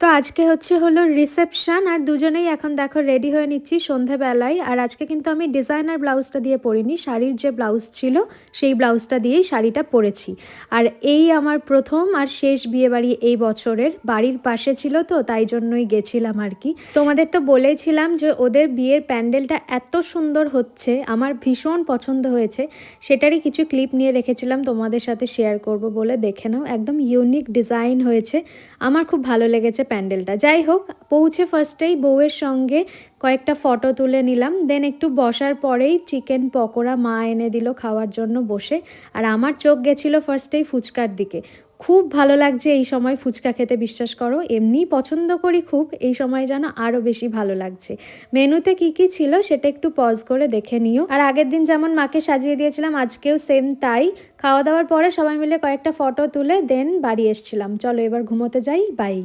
তো আজকে হচ্ছে হলো রিসেপশান আর দুজনেই এখন দেখো রেডি হয়ে নিচ্ছি সন্ধেবেলায়। আর আজকে কিন্তু আমি ডিজাইনার ব্লাউজটা দিয়ে পরিনি, শাড়ির যে ব্লাউজ ছিল সেই ব্লাউজটা দিয়েই শাড়িটা পরেছি। আর এই আমার প্রথম আর শেষ বিয়ে বাড়ি এই বছরের, বাড়ির পাশে ছিল তো, তাই জন্যই গেছিলাম আর কি। তোমাদের তো বলেছিলাম যে ওদের বিয়ের প্যান্ডেলটা এত সুন্দর হচ্ছে, আমার ভীষণ পছন্দ হয়েছে। সেটারই কিছু ক্লিপ নিয়ে রেখেছিলাম, তোমাদের সাথে শেয়ার করব বলে দেখে নাও। একদম ইউনিক ডিজাইন হয়েছে, আমার খুব ভালো লেগেছে। প্যান্ডেলটা। যাই হোক, পৌঁছে ফার্স্টেই বউয়ের সঙ্গে কয়েকটা ফটো তুলে নিলাম। দেন একটু বসার পরেই চিকেন পকোড়া মা এনে দিল খাওয়ার জন্য বসে। আর আমার চোখ গেছিল ফার্স্টেই ফুচকার দিকে। খুব ভালো লাগছে এই সময় ফুচকা খেতে, বিশ্বাস করো। এমনি পছন্দ করি খুব, এই সময় যেন আরও বেশি ভালো লাগছে। মেনুতে কি কি ছিল সেটা একটু পজ করে দেখে নিও। আর আগের দিন যেমন মাকে সাজিয়ে দিয়েছিলাম, আজকেও সেম তাই। খাওয়া দাওয়ার পরে সবাই মিলে কয়েকটা ফটো তুলে দেন বাড়ি এসছিলাম। চলো এবার ঘুমোতে যাই বাই